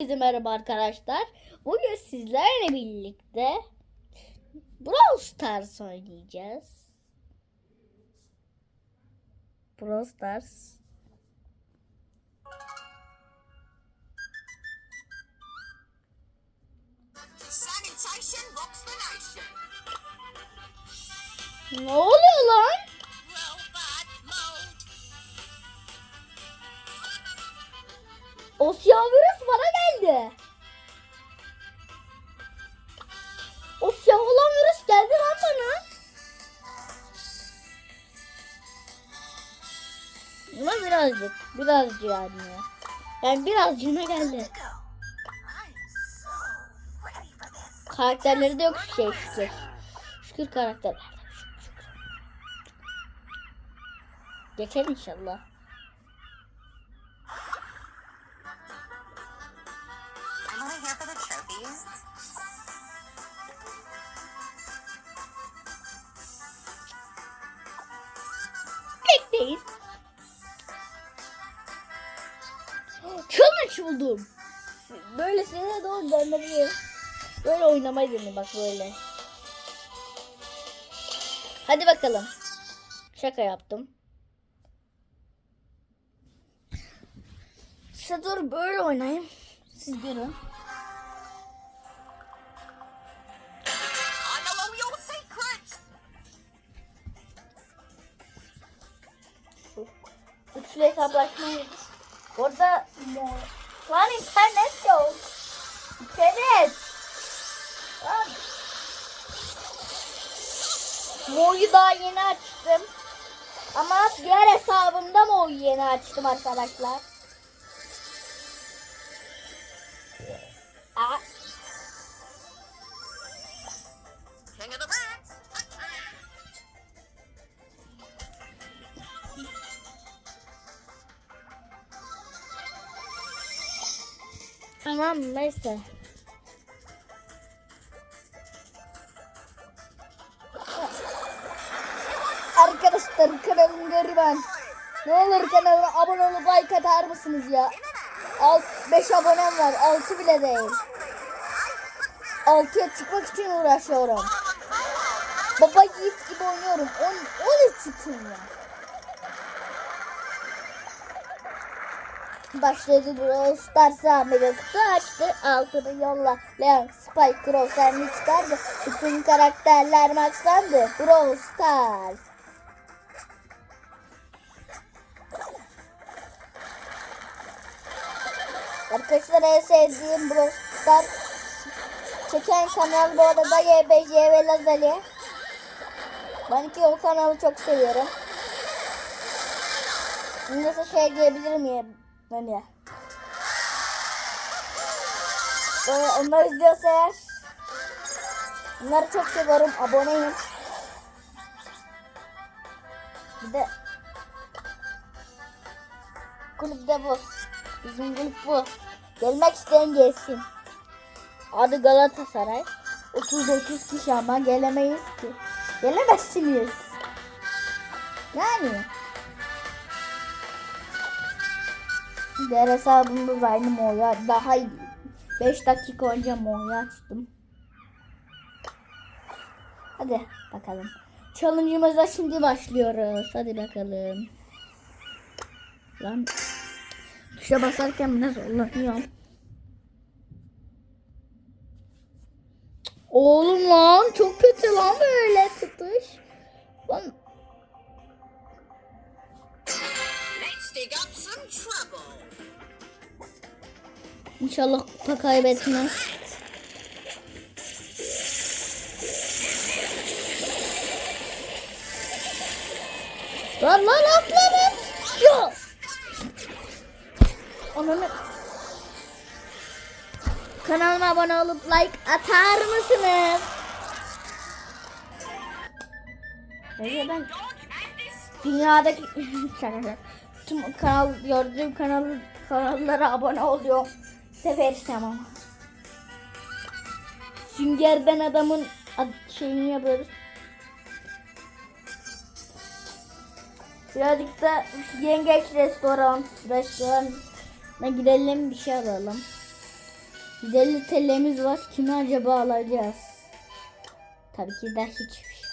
Herkese merhaba arkadaşlar. Bugün sizlerle birlikte Brawl Stars oynayacağız. Brawl Stars. Ne oluyor lan? O siyah geldi. O siyah olan virüs geldi lan bana. Ama birazcık, birazcık yani. Yani birazcığına geldi. Karakterleri de yok şey şükür. Şükür karakterler. Geçer inşallah. Buldum. Böylesine doğru dönmeliyim. Böyle oynamayı deneyin bak böyle. Hadi bakalım. Şaka yaptım. Size dur böyle oynayayım. Siz görün. Üçlü hesaplaşmayı. Orada lan internet yok. İnternet. Lan. Mo'yu daha yeni açtım. Ama diğer hesabımda Mo'yu yeni açtım arkadaşlar. Aa, tamam neyse. Arkadaşlar kanalım gariban. Ne olur kanalıma abone olup like atar mısınız ya? Alt 5 abonem var. 6 bile değil. 6'ya çıkmak için uğraşıyorum. Baba yiğit gibi oynuyorum. 10 13 için ya. Başladı Brawl Stars'a mega kutu açtı. Altını yolla. Leon, Spike, Crow, Sandy çıkardı. Bütün karakterler maxlandı. Brawl Stars. Arkadaşlar en sevdiğim Brawl Stars çeken kanal bu arada YBC ve Lazali. Ben ki o kanalı çok seviyorum. Nasıl şey diyebilir miyim? Hani. Böyle onlar izliyorsa eğer Bunları çok seviyorum. Aboneyim. Bir de kulüp de bu. Bizim kulüp bu. Gelmek isteyen gelsin. Adı Galatasaray. 30-30 kişi ama gelemeyiz ki. Gelemezsiniz. Yani. Diğer hesabımda da aynı Mo'ya daha 5 dakika önce Mo'yu açtım. Hadi bakalım. Challenge'ımıza şimdi başlıyoruz. Hadi bakalım. Lan tuşa basarken ne zorlanıyorum. Oğlum lan çok kötü lan böyle tutuş. Lan Some trouble. inşallah kupa kaybetmez. Lan lan atla lan. Yok. Ananı. Kanalıma abone olup like atar mısınız? Neyse ben dünyadaki. tüm kanal gördüğüm kanal kanallara abone oluyor. Seversem ama. Süngerden adamın ad- şeyini yapıyoruz. Birazcık da yengeç restoran, restoran gidelim bir şey alalım. 150 TL'miz var. Kimi acaba alacağız? Tabii ki de hiçbir şey.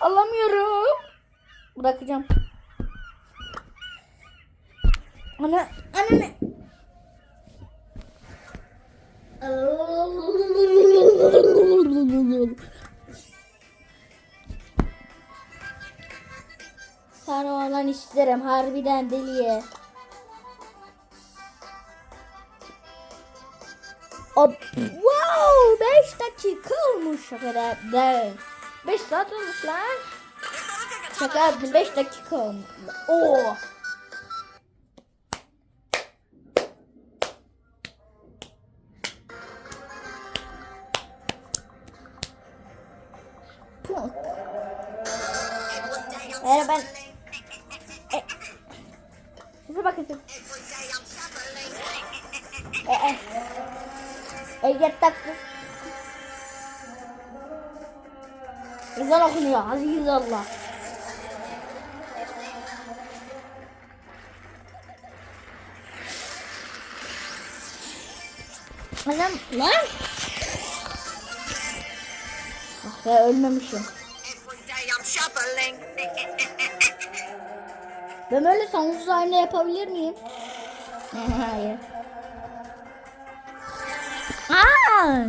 Alamıyorum. Bırakacağım. Ana, ana ne? Sarı olan isterim harbiden deliye. Hop. Wow 5 dakika olmuş de. 5 saat olmuş lan. Şaka yaptım 5 dakika olmuş. Oo. Punk. Eğer ben... E... Size bakın siz. E, e. Ege taktı. Güzel okunuyor. Aziz Allah. Anam lan. Ah be ölmemişim. Ben böyle sonsuz ayna yapabilir miyim? Hayır. Aa!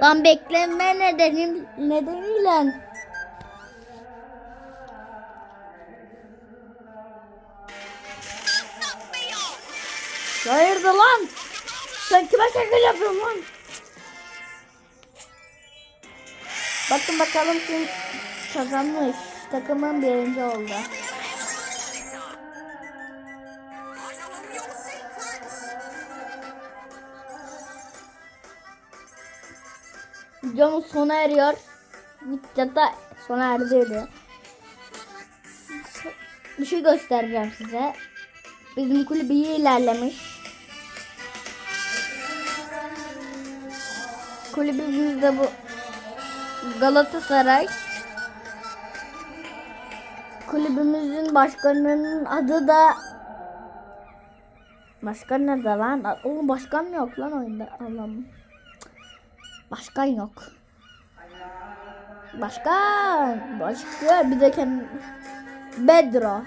Lan bekleme nedenim nedeniyle. Hayırdır lan? Sen kime şekil yapıyorsun lan? Bakın bakalım kim kazanmış. Takımın birinci oldu. Videomuz sona eriyor. Videoda sona erdi. Bir şey göstereceğim size. Bizim kulüp iyi ilerlemiş. Kulübümüz de bu Galatasaray. Kulübümüzün başkanının adı da Başkan nerede lan? Oğlum başkan mı yok lan oyunda? Allah'ım. Başkan yok. Başkan. Başka bir de kendi... Bedro.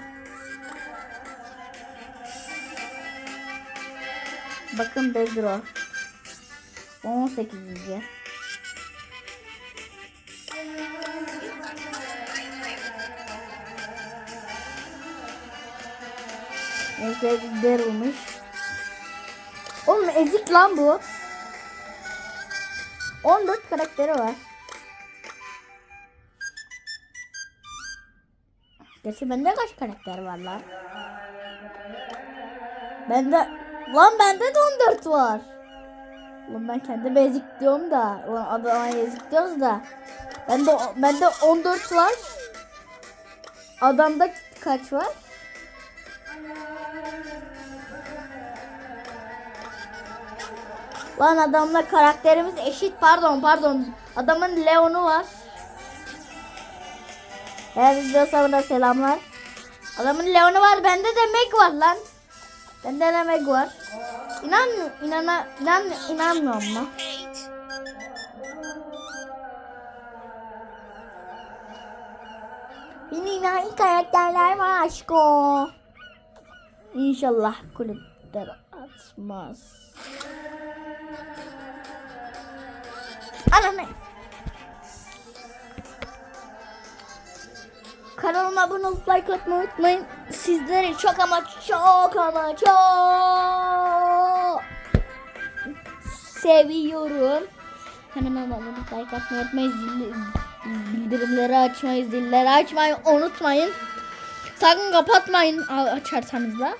Bakın Bedro. 18. Neyse derulmuş. Oğlum ezik lan bu. 14 karakteri var. Gerçi bende kaç karakter var lan? Bende lan bende de 14 var. Lan ben kendi ezik diyorum da. Ulan adama ezik diyoruz da. Bende bende 14 var. Adamda kaç var? Lan adamla karakterimiz eşit. Pardon pardon. Adamın Leon'u var. Video sonra selamlar. Adamın Leon'u var. Bende de Meg var lan. Bende de Meg var. İnan, inana, inan, inanmıyorum mu? Yine yine karakterler var aşko. İnşallah kulüpler atmaz. Ananı. Kanalıma abone olup like atmayı unutmayın. Sizleri çok ama çok ama çok seviyorum. Kanalıma abone olup like atmayı unutmayın. Bildirimleri açmayı, zilleri açmayı unutmayın. Sakın kapatmayın açarsanız da.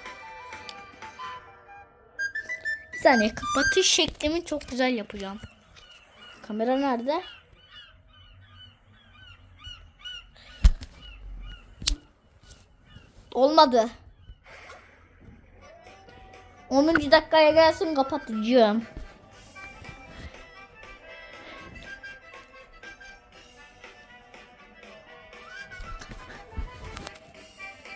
Bir saniye kapatış şeklimi çok güzel yapacağım. Kamera nerede? Olmadı. 10. dakikaya gelsin kapatacağım.